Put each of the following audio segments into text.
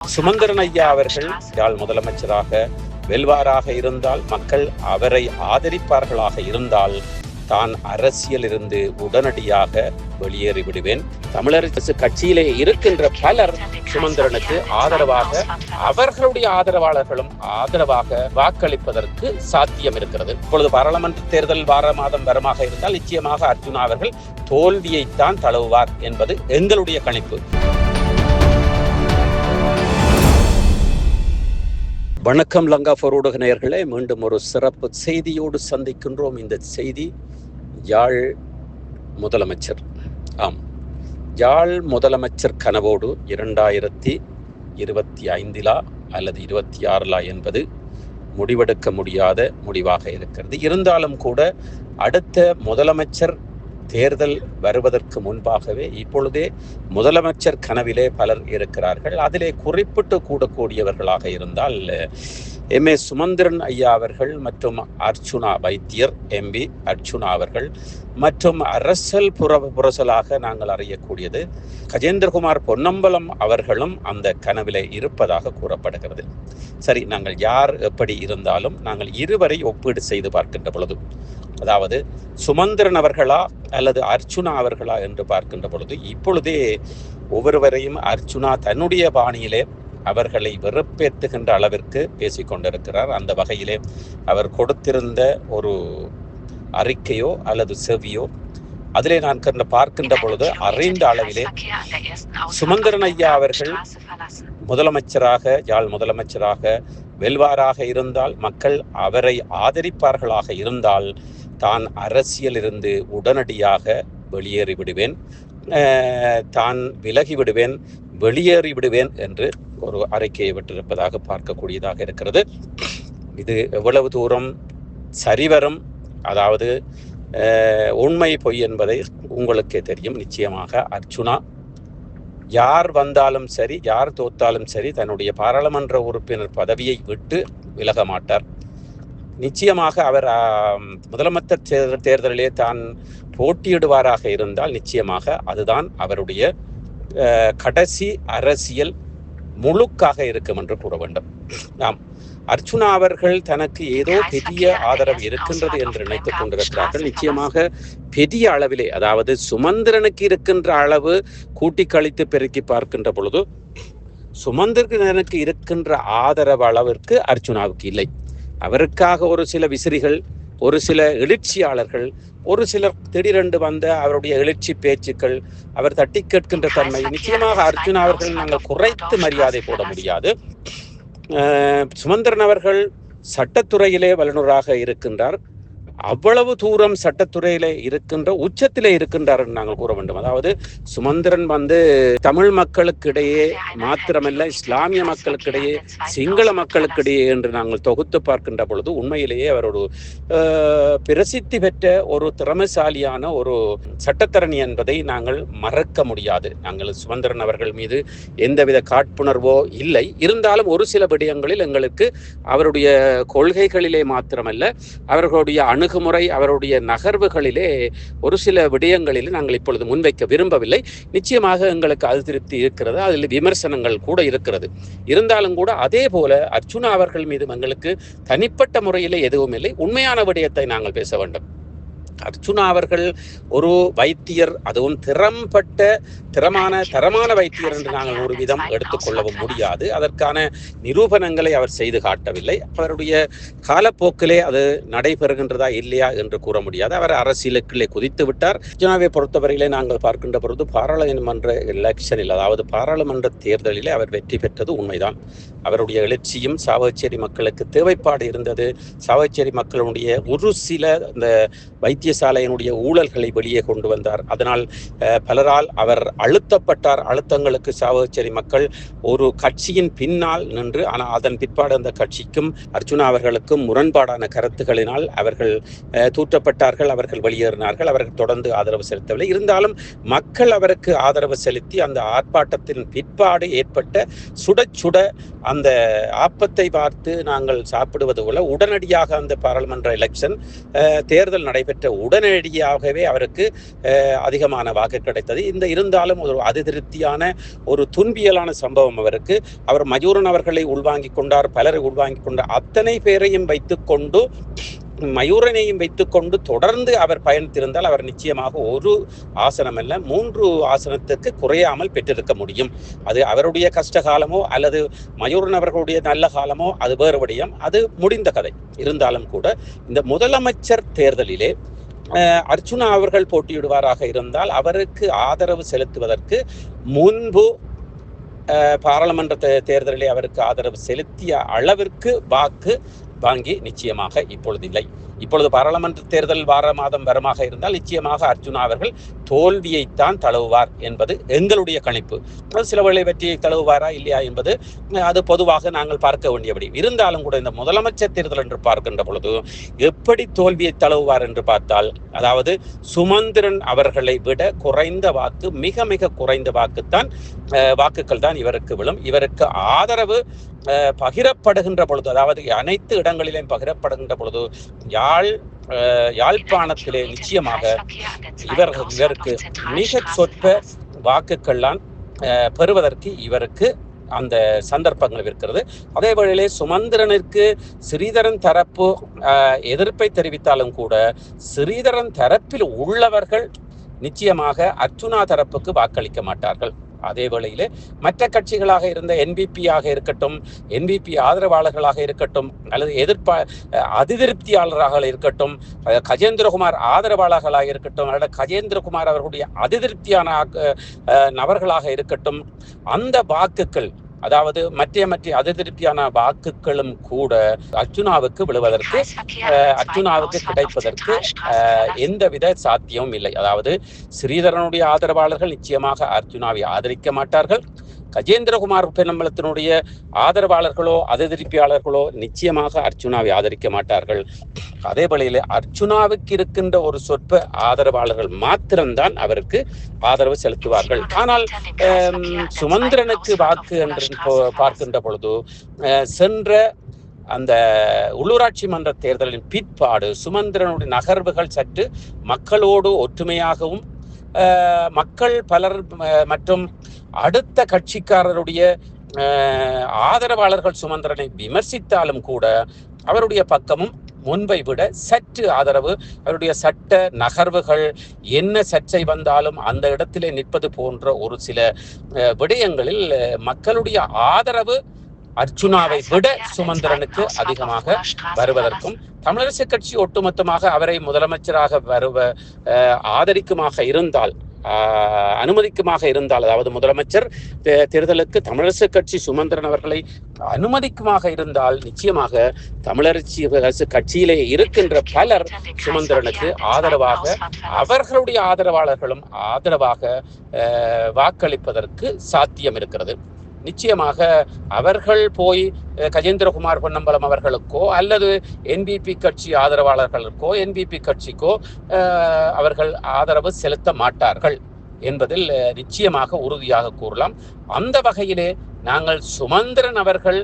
சுமந்திரன் ஐயா அவர்கள் யாழ் முதலமைச்சராக வெல்வாராக இருந்தால் மக்கள் அவரை ஆதரிப்பார்களாக இருந்தால் தான் அரசியல் இருந்து உடனடியாக வெளியேறி விடுவேன். தமிழரசு கட்சியிலே இருக்கின்ற பலர் சுமந்திரனுக்கு ஆதரவாக அவர்களுடைய ஆதரவாளர்களும் ஆதரவாக வாக்களிப்பதற்கு சாத்தியம் இருக்கிறது. இப்பொழுது பாராளுமன்ற தேர்தல் வார மாதம் வரமாக இருந்தால் நிச்சயமாக அர்ஜுனா அவர்கள் தோல்வியைத்தான் தழுவுவார் என்பது எங்களுடைய கணிப்பு. வணக்கம் லங்கா ஃபோர் ஊடக நேயர்களே மீண்டும் ஒரு சிறப்பு செய்தியோடு சந்திக்கின்றோம். இந்த செய்தி யாழ் முதலமைச்சர். ஆம். யாழ் முதலமைச்சர் கனவோடு இரண்டாயிரத்தி இருபத்தி ஐந்திலா அல்லது இருபத்தி ஆறிலா என்பது முடிவெடுக்க முடியாத முடிவாக இருக்கிறது. இருந்தாலும் கூட அடுத்த முதலமைச்சர் தேர்தல் வருவதற்கு முன்பாகவே இப்பொழுதே முதலமைச்சர் கனவிலே பலர் இருக்கிறார்கள். அதிலே குறிப்பிட்டு கூடக்கூடியவர்களாக இருந்தால் எம். ஏ. சுமந்திரன் ஐயா அவர்கள் மற்றும் அர்ச்சுனா வைத்தியர் எம்பி அர்ச்சுனா அவர்கள் மற்றும் அரசல் புற புரசலாக நாங்கள் அறியக்கூடியது கஜேந்திரகுமார் பொன்னம்பலம் அவர்களும் அந்த கனவிலே இருப்பதாக கூறப்படுகிறது. சரி நாங்கள் யார் எப்படி இருந்தாலும் நாங்கள் இருவரை ஒப்பீடு செய்து பார்க்கின்ற பொழுது அதாவது சுமந்திரன் அவர்களா அல்லது அர்ச்சுனா அவர்களா என்று பார்க்கின்ற பொழுது இப்பொழுதே ஒவ்வொருவரையும் அர்ச்சுனா தன்னுடைய பாணியிலே அவர்களை வெறுப்பேற்றுகின்ற அளவிற்கு பேசிக்கொண்டிருக்கிறார் அந்த வகையிலே அவர் கொடுத்திருந்த ஒரு அறிக்கையோ அல்லது செவியோ அதிலே நான் கண்ட பார்க்கின்ற பொழுது அறிந்த அளவிலே சுமந்திரன் ஐயா அவர்கள் முதலமைச்சராக யாழ் முதலமைச்சராக வெல்வாராக இருந்தால் மக்கள் அவரை ஆதரிப்பார்களாக இருந்தால் தான் அரசியலிருந்து உடனடியாக வெளியேறி விடுவேன் தான் விலகி விடுவேன் வெளியேறி விடுவேன் என்று ஒரு அறிக்கையை விட்டிருப்பதாக பார்க்கக்கூடியதாக இருக்கிறது. இது எவ்வளவு தூரம் சரிவரும் அதாவது உண்மை பொய் என்பதை உங்களுக்கே தெரியும் நிச்சயமாக. அர்ச்சுனா யார் வந்தாலும் சரி யார் தோத்தாலும் சரி தன்னுடைய பாராளுமன்ற உறுப்பினர் பதவியை விட்டு விலக மாட்டார். நிச்சயமாக அவர் முதலமைச்சர் தேர்தலிலே தான் போட்டியிடுவாராக இருந்தால் நிச்சயமாக அதுதான் அவருடைய கடைசி அரசியல் முழுக்காக இருக்கும் என்று கூற வேண்டும். ஆம் அர்ச்சுனா அவர்கள் தனக்கு ஏதோ பெரிய ஆதரவு இருக்கின்றது என்று நினைத்துக் கொண்டிருக்கிறார்கள். நிச்சயமாக பெரிய அளவிலே அதாவது சுமந்திரனுக்கு இருக்கின்ற அளவு கூட்டி கழித்து பெருக்கி பார்க்கின்ற பொழுது சுமந்திரனுக்கு இருக்கின்ற ஆதரவு அளவிற்கு அர்ச்சுனாவுக்கு இல்லை. அவருக்காக ஒரு சில விசிறிகள் ஒரு சில எழுச்சியாளர்கள் ஒரு சிலர் திடீரென்று வந்த அவருடைய எழுச்சி பேச்சுக்கள் அவர் தட்டி கேட்கின்ற தன்மை நிச்சயமாக அர்ஜுன் அவர்கள் நாங்கள் குறைத்து மரியாதை போட முடியாது. சுமந்திரன் அவர்கள் சட்டத்துறையிலே வல்லுநராக இருக்கின்றார். அவ்வளவு தூரம் சட்டத்துறையில இருக்கின்ற உச்சத்திலே இருக்கின்றார் என்று நாங்கள் கூற வேண்டும். அதாவது சுமந்திரன் வந்து தமிழ் மக்களுக்கிடையே மாத்திரமல்ல இஸ்லாமிய மக்களுக்கிடையே சிங்கள மக்களுக்கிடையே என்று நாங்கள் தொகுத்து பார்க்கின்ற பொழுது உண்மையிலேயே அவர் ஒரு பிரசித்தி பெற்ற ஒரு திறமைசாலியான ஒரு சட்டத்தரணி என்பதை நாங்கள் மறக்க முடியாது. நாங்கள் சுமந்திரன் அவர்கள் மீது எந்தவித காட்புணர்வோ இல்லை. இருந்தாலும் ஒரு சில விடயங்களில் எங்களுக்கு அவருடைய கொள்கைகளிலே மாத்திரமல்ல அவர்களுடைய அணு அணுகுமுறை அவருடைய நகர்வுகளிலே ஒரு சில விடயங்களிலே நாங்கள் இப்பொழுது முன்வைக்க விரும்பவில்லை. நிச்சயமாக எங்களுக்கு அது திருப்தி இருக்கிறது. அதில் விமர்சனங்கள் கூட இருக்கிறது. இருந்தாலும் கூட அதே போல அர்ச்சுனா அவர்கள் மீது எங்களுக்கு தனிப்பட்ட முறையிலே எதுவும் இல்லை. உண்மையான விடயத்தை நாங்கள் பேச வேண்டும். அர்ச்சுனா அவர்கள் ஒரு வைத்தியர் அதுவும் திறம்பட்ட திறமான தரமான வைத்தியர் என்று நாங்கள் ஒரு விதம் எடுத்துக்கொள்ளவும் முடியாது. அதற்கான நிரூபணங்களை அவர் செய்து காட்டவில்லை. அவருடைய காலப்போக்கிலே அது நடைபெறுகின்றதா இல்லையா என்று கூற முடியாது. அவர் அரசியலுக்குள்ளே குதித்து விட்டார். அர்ஜுனாவை பொறுத்தவரையிலே நாங்கள் பார்க்கின்ற பொழுது பாராளுமன்ற எலெக்ஷனில் அதாவது பாராளுமன்ற தேர்தலிலே அவர் வெற்றி பெற்றது உண்மைதான். அவருடைய எழுச்சியும் சாவச்சேரி மக்களுக்கு தேவைப்பாடு இருந்தது. சாவச்சேரி மக்களுடைய ஒரு சில இந்த வைத்தியசாலையினுடைய ஊழல்களை வெளியே கொண்டு வந்தார். அதனால் பலரால் அவர் அழுத்தப்பட்டார். அழுத்தங்களுக்கு சாவகச்சேரி மக்கள் ஒரு கட்சியின் பின்னால் நின்று ஆனால் அதன் பிற்பாடு அந்த கட்சிக்கும் அர்ஜுனா அவர்களுக்கும் முரண்பாடான கருத்துக்களினால் அவர்கள் தூற்றப்பட்டார்கள் அவர்கள் வெளியேறினார்கள் அவர்கள் தொடர்ந்து ஆதரவு செலுத்தவில்லை. இருந்தாலும் மக்கள் அவருக்கு ஆதரவு செலுத்தி அந்த ஆர்ப்பாட்டத்தின் பிற்பாடு ஏற்பட்ட சுட சுட அந்த ஆப்பத்தை பார்த்து நாங்கள் சாப்பிடுவது போல உடனடியாக அந்த பாராளுமன்ற எலெக்ஷன் தேர்தல் நடைபெற்ற உடனடியாகவே அவருக்கு அதிகமான வாக்கு கிடைத்தது. இந்த இருந்தாலும் ஒரு அதிருப்தியான ஒரு துன்பியலான சம்பவம் அவருக்கு. அவர் மயூரன் அவர்களை உள்வாங்கிக் கொண்டார் பலரை உள்வாங்கி கொண்டார் அத்தனை பேரையும் வைத்துக்கொண்டு மயூரனையும் வைத்துக்கொண்டு தொடர்ந்து அவர் பயணித்திருந்தால் அவர் நிச்சயமாக ஒரு ஆசனம் அல்ல மூன்று ஆசனத்துக்கு குறையாமல் பெற்றிருக்க முடியும். அது அவருடைய கஷ்ட காலமோ அல்லது மயூரன் அவர்களுடைய நல்ல காலமோ அது வேறு விடயம். அது முடிந்த கதை. இருந்தாலும் கூட இந்த முதலமைச்சர் தேர்தலிலே அர்ச்சுனா அவர்கள் போட்டியிடுவாராக இருந்தால் அவருக்கு ஆதரவு செலுத்துவதற்கு முன்பு பாராளுமன்ற தேர்தலிலே அவருக்கு ஆதரவு செலுத்திய அளவிற்கு வாக்கு வாங்கி நிச்சயமாக இப்பொழுது இல்லை. இப்பொழுது பாராளுமன்ற தேர்தல் வார மாதம் வரமாக இருந்தால் நிச்சயமாக அர்ஜுனா அவர்கள் தோல்வியைத்தான் தழுவுவார் என்பது எங்களுடைய கணிப்பு. சில வேளை வெற்றியை தழுவுவாரா இல்லையா என்பது அது பொதுவாக நாங்கள் பார்க்க வேண்டியபடி. இருந்தாலும் கூட இந்த முதலமைச்சர் தேர்தல் என்று பார்க்கின்ற பொழுது எப்படி தோல்வியை தழுவுவார் என்று பார்த்தால் அதாவது சுமந்திரன் அவர்களை விட குறைந்த வாக்கு மிக மிக குறைந்த வாக்குத்தான் வாக்குகள் தான் இவருக்கு விழும். இவருக்கு ஆதரவு பகிரப்படுகின்ற பொழுது அதாவது அனைத்து இடங்களிலும் பகிரப்படுகின்ற பொழுது யாழ் யாழ்ப்பாணத்திலே நிச்சயமாக இவர் இவருக்கு மிக சொற்ப வாக்குகள்லாம் பெறுவதற்கு இவருக்கு அந்த சந்தர்ப்பங்கள் இருக்கிறது. அதே வழியிலே சுமந்திரனுக்கு ஸ்ரீதரன் தரப்பு எதிர்ப்பை தெரிவித்தாலும் கூட ஸ்ரீதரன் தரப்பில் உள்ளவர்கள் நிச்சயமாக அர்ச்சுனா தரப்புக்கு வாக்களிக்க மாட்டார்கள். அதே வேளையிலே மற்ற கட்சிகளாக இருந்த என்பிபியாக இருக்கட்டும் என்பிபி ஆதரவாளர்களாக இருக்கட்டும் அல்லது எதிர்ப்பா அதிருப்தியாளராக இருக்கட்டும் கஜேந்திரகுமார் ஆதரவாளர்களாக இருக்கட்டும் அல்லது கஜேந்திரகுமார் அவர்களுடைய அதிருப்தியான நபர்களாக இருக்கட்டும் அந்த வாக்குகள் அதாவது மற்ற மற்ற அதிருப்தியான வாக்குகளும் கூட அர்ஜுனாவுக்கு விழுவதற்கு அர்ஜுனாவுக்கு கிடைப்பதற்கு எந்தவித சாத்தியமும் இல்லை. அதாவது ஸ்ரீதரனுடைய ஆதரவாளர்கள் நிச்சயமாக அர்ஜுனாவை ஆதரிக்க மாட்டார்கள். கஜேந்திரகுமார் பெண்ணம்பலத்தினுடைய ஆதரவாளர்களோ அதிருப்தியாளர்களோ நிச்சயமாக அர்ச்சுனாவை ஆதரிக்க மாட்டார்கள். அதே வழியில் அர்ச்சுனாவுக்கு இருக்கின்ற ஒரு சொற்ப ஆதரவாளர்கள் மாத்திரம்தான் அவருக்கு ஆதரவு செலுத்துவார்கள். ஆனால் சுமந்திரனுக்கு வாக்கு என்று பார்க்கின்ற பொழுது சென்ற அந்த உள்ளூராட்சி மன்ற தேர்தலின் பிற்பாடு சுமந்திரனுடைய நகர்வுகள் சற்று மக்களோடு ஒற்றுமையாகவும் மக்கள் பலர் மற்றும் அடுத்த கட்சிக்காரருடைய ஆதரவாளர்கள் சுமந்திரனை விமர்சித்தாலும் கூட அவருடைய பக்கமும் முன்பை விட சற்று ஆதரவு அவருடைய சட்ட நகர்வுகள் என்ன சர்ச்சை வந்தாலும் அந்த இடத்திலே நிற்பது போன்ற ஒரு சில விடயங்களில் மக்களுடைய ஆதரவு அர்ஜுனாவை விட சுமந்திரனுக்கு அதிகமாக வருவதற்கும் தமிழரசு கட்சி ஒட்டுமொத்தமாக அவரை முதலமைச்சராக வருவ ஆதரிக்குமாக இருந்தால் அனுமதிக்குமாக இருந்தால் அதாவது முதலமைச்சர் தேர்தலுக்கு தமிழரசு கட்சி சுமந்திரன் அவர்களை அனுமதிக்குமாக இருந்தால் நிச்சயமாக தமிழரசு கட்சியிலே இருக்கின்ற பலர் சுமந்திரனுக்கு ஆதரவாக அவர்களுடைய ஆதரவாளர்களும் ஆதரவாக வாக்களிப்பதற்கு சாத்தியம் இருக்கிறது. நிச்சயமாக அவர்கள் போய் கஜேந்திரகுமார் பொன்னம்பலம் அவர்களுக்கோ அல்லது என்பிபி கட்சி ஆதரவாளர்களுக்கோ என்பிபி கட்சிக்கோ அவர்கள் ஆதரவு செலுத்த மாட்டார்கள் என்பதில் நிச்சயமாக உறுதியாக கூறலாம். அந்த வகையிலே நாங்கள் சுமந்திரன் அவர்கள்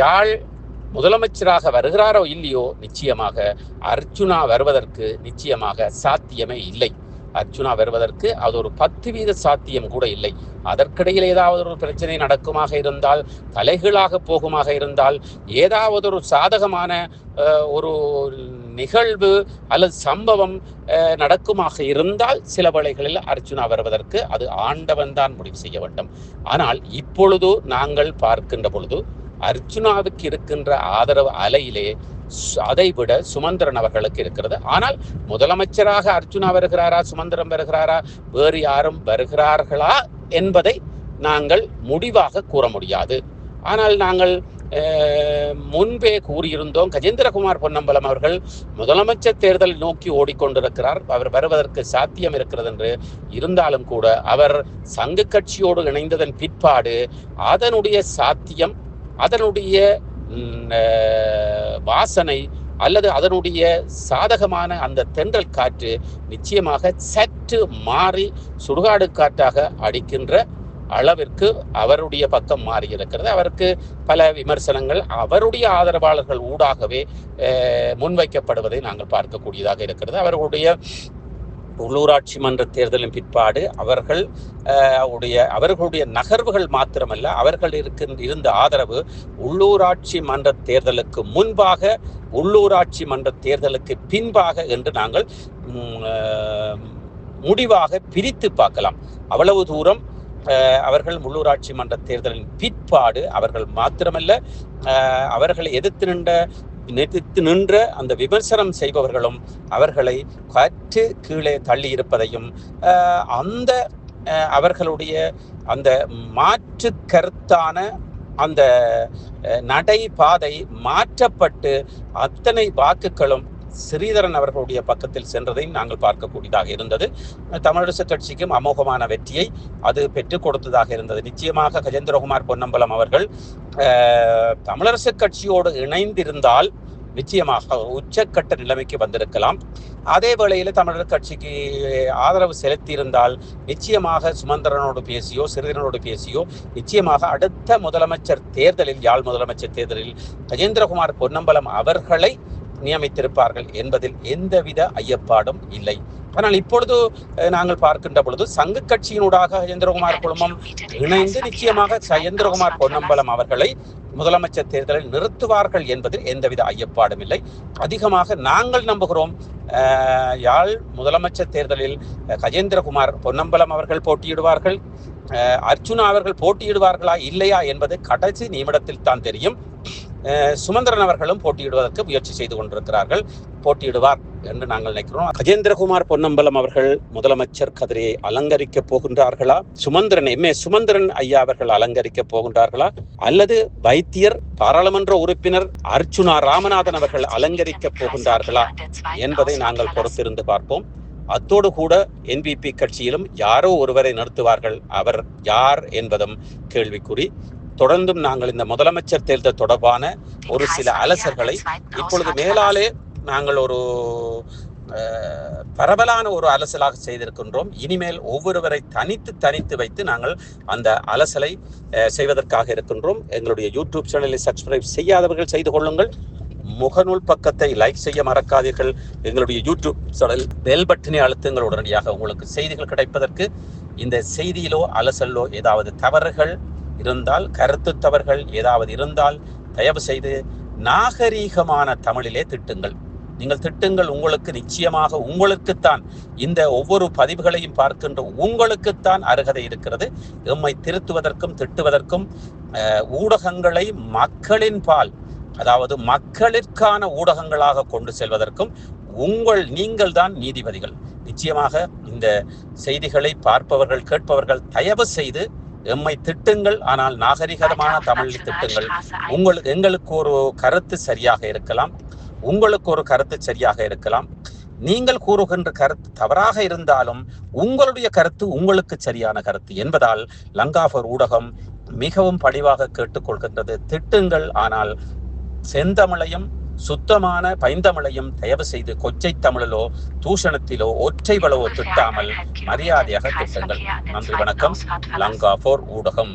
யாழ் முதலமைச்சராக வருகிறாரோ இல்லையோ நிச்சயமாக அர்ஜுனா வருவதற்கு நிச்சயமாக சாத்தியமே இல்லை. அர்ஜுனா வருவதற்கு அது ஒரு பத்து வீத சாத்தியம் கூட இல்லை. அதற்கிடையில் ஏதாவது ஒரு பிரச்சனை நடக்குமாக இருந்தால் தலைகளாக போகுமாக இருந்தால் ஏதாவது ஒரு சாதகமான ஒரு நிகழ்வு அல்லது சம்பவம் நடக்குமாக இருந்தால் சில வேளைகளில் அர்ஜுனா வருவதற்கு அது ஆண்டவன் தான் முடிவு செய்ய வேண்டும். ஆனால் இப்பொழுது நாங்கள் பார்க்கின்ற பொழுது அர்ஜுனாவுக்கு இருக்கின்ற ஆதரவு அலையிலே அதை விட சுமந்திரன் அவர்களுக்கு இருக்கிறது. ஆனால் முதலமைச்சராக அர்ஜுனா வருகிறாரா? சுமந்திரம் வருகிறாரா? வேறு யாரும் வருகிறார்களா என்பதை நாங்கள் முடிவாக கூற முடியாது. ஆனால் நாங்கள் முன்பே கூறியிருந்தோம் கஜேந்திரகுமார் பொன்னம்பலம் அவர்கள் முதலமைச்சர் தேர்தல் நோக்கி ஓடிக்கொண்டிருக்கிறார். அவர் வருவதற்கு சாத்தியம் இருக்கிறது என்று இருந்தாலும் கூட அவர் சங்க கட்சியோடு இணைந்ததன் பிற்பாடு அதனுடைய சாத்தியம் அதனுடைய வாசனை அல்லது அதனுடைய சாதகமான அந்த தென்றல் காற்று நிச்சயமாக சற்று மாறி சுடுகாடு காற்றாக அடிக்கின்ற அளவிற்கு அவருடைய பக்கம் மாறி இருக்கிறது. அவருக்கு பல விமர்சனங்கள் அவருடைய ஆதரவாளர்கள் ஊடாகவே முன்வைக்கப்படுவதை நாங்கள் பார்க்கக்கூடியதாக இருக்கிறது. அவர்களுடைய உள்ளூராட்சி மன்ற தேர்தலின் பிற்பாடு அவர்கள் உடைய அவர்களுடைய நகர்வுகள் மாத்திரமல்ல அவர்கள் இருக்கின்ற இருந்த ஆதரவு உள்ளூராட்சி மன்ற தேர்தலுக்கு முன்பாக உள்ளூராட்சி மன்ற தேர்தலுக்கு பின்பாக என்று நாங்கள் முடிவாக பிரித்து பார்க்கலாம். அவ்வளவு தூரம் அவர்கள் உள்ளூராட்சி மன்ற தேர்தலின் பிற்பாடு அவர்கள் மாத்திரமல்ல அவர்களை எதிர்த்து நின்ற எதிர்த்து நின்ற அந்த விமர்சனம் செய்பவர்களும் அவர்களை கற்று கீழே தள்ளி இருப்பதையும் அந்த அவர்களுடைய அந்த மாற்று கருத்தான அந்த நடைபாதை மாற்றப்பட்டு அத்தனை வாக்குகளும் ஸ்ரீதரன் அவர்களுடைய பக்கத்தில் சென்றதை நாங்கள் பார்க்கக்கூடியதாக இருந்தது. தமிழரசு கட்சிக்கும் அமோகமான வெற்றியை அது பெற்றுக் கொடுத்ததாக இருந்தது. நிச்சயமாக கஜேந்திரகுமார் பொன்னம்பலம் அவர்கள் தமிழரசு கட்சியோடு இணைந்திருந்தால் நிச்சயமாக உச்சக்கட்ட நிலைமைக்கு வந்திருக்கலாம். அதே வேளையில் தமிழர் கட்சிக்கு ஆதரவு செலுத்தியிருந்தால் நிச்சயமாக சுமந்திரனோடு பேசியோ சிறுதனோடு பேசியோ நிச்சயமாக அடுத்த முதலமைச்சர் தேர்தலில் யாழ் முதலமைச்சர் தேர்தலில் கஜேந்திரகுமார் பொன்னம்பலம் அவர்களை நியமித்திருப்பார்கள் என்பதில் எந்தவித ஐயப்பாடும் இல்லை. ஆனால் இப்பொழுது நாங்கள் பார்க்கின்ற பொழுது சங்க கட்சியினூடாக சயந்திரகுமார் குழுமம் இணைந்து நிச்சயமாக சயந்திரகுமார் பொன்னம்பலம் அவர்களை முதலமைச்சர் தேர்தலில் நிறுத்துவார்கள் என்பதில் எந்தவித ஐயப்பாடும் இல்லை. அதிகமாக நாங்கள் நம்புகிறோம் யாழ் முதலமைச்சர் தேர்தலில் கஜேந்திரகுமார் பொன்னம்பலம் அவர்கள் போட்டியிடுவார்கள். அர்ஜுனா அர்ச்சுனா அவர்கள் போட்டியிடுவார்களா இல்லையா என்பது கடைசி நிமிடத்தில் தான் தெரியும். சுமந்திரன் அவர்களும் போட்டியிடுவதற்கு முயற்சி செய்து கொண்டிருக்கிறார்கள். போட்டியிடுவார் என்று நாங்கள் நினைக்கிறோம். கஜேந்திரகுமார் பொன்னம்பலம் அவர்கள் முதலமைச்சர் கதிரையை அலங்கரிக்க போகின்றார்களா? சுமந்திரன் எம். ஏ. சுமந்திரன் ஐயா அவர்கள் அலங்கரிக்க போகின்றார்களா? அல்லது வைத்தியர் பாராளுமன்ற உறுப்பினர் அர்ச்சுனா ராமநாதன் அவர்கள் அலங்கரிக்க போகின்றார்களா என்பதை நாங்கள் பொறுத்திருந்து பார்ப்போம். அத்தோடு கூட என்பிபி கட்சியிலும் யாரோ ஒருவரை நிறுத்துவார்கள். அவர் யார் என்பதும் கேள்விக்குறி. தொடர்ந்தும் நாங்கள் இந்த முதலமைச்சர் தேர்தல் தொடர்பான ஒரு சில அலசல்களை இப்பொழுது மேலாலே நாங்கள் ஒரு பரவலான ஒரு அலசலாக செய்திருக்கின்றோம். இனிமேல் ஒவ்வொருவரை தனித்து தனித்து வைத்து நாங்கள் அந்த அலசலை செய்வதற்காக இருக்கின்றோம். எங்களுடைய யூடியூப் சேனலை சப்ஸ்கிரைப் செய்யாதவர்கள் செய்து கொள்ளுங்கள். முகநூல் பக்கத்தை லைக் செய்ய மறக்காதீர்கள். எங்களுடைய யூடியூப் சேனல் பெல் பட்டனை அழுத்துங்கள். உடனடியாக உங்களுக்கு செய்திகள் கிடைப்பதற்கு இந்த செய்தியிலோ அலசலிலோ ஏதாவது தவறுகள் இருந்தால் கருத்து தவறுகள் ஏதாவது இருந்தால் தயவு செய்து நாகரீகமான தமிழிலே திட்டுங்கள். நீங்கள் திட்டுங்கள் உங்களுக்கு நிச்சயமாக உங்களுக்குத்தான். இந்த ஒவ்வொரு பதிவுகளையும் பார்க்கின்ற உங்களுக்குத்தான் அருகதை இருக்கிறது. எம்மை திருத்துவதற்கும் திட்டுவதற்கும் ஊடகங்களை மக்களின் பால் அதாவது மக்களிற்கான ஊடகங்களாக கொண்டு செல்வதற்கும் உங்கள் நீங்கள் தான் நீதிபதிகள். நிச்சயமாக இந்த செய்திகளை பார்ப்பவர்கள் கேட்பவர்கள் தயவு செய்து எம்மை திட்டுங்கள் ஆனால் நாகரிகமான தமிழில் திட்டுங்கள். உங்களுக்கு எங்களுக்கு ஒரு கருத்து சரியாக இருக்கலாம். உங்களுக்கு ஒரு கருத்து சரியாக இருக்கலாம். நீங்கள் கூறுகின்ற கருத்து தவறாக இருந்தாலும் உங்களுடைய கருத்து உங்களுக்கு சரியான கருத்து என்பதால் லங்காஃபர் ஊடகம் மிகவும் பணிவாக கேட்டுக்கொள்கின்றது. திட்டுங்கள் ஆனால் செந்தமிழையும் சுத்தமான பைந்தமிழையும் தயவு செய்து கொச்சை தமிழிலோ தூஷணத்திலோ ஒற்றைவளவோ திட்டாமல் மரியாதையாக திட்டங்கள். நன்றி வணக்கம். லங்கா போர் ஊடகம்.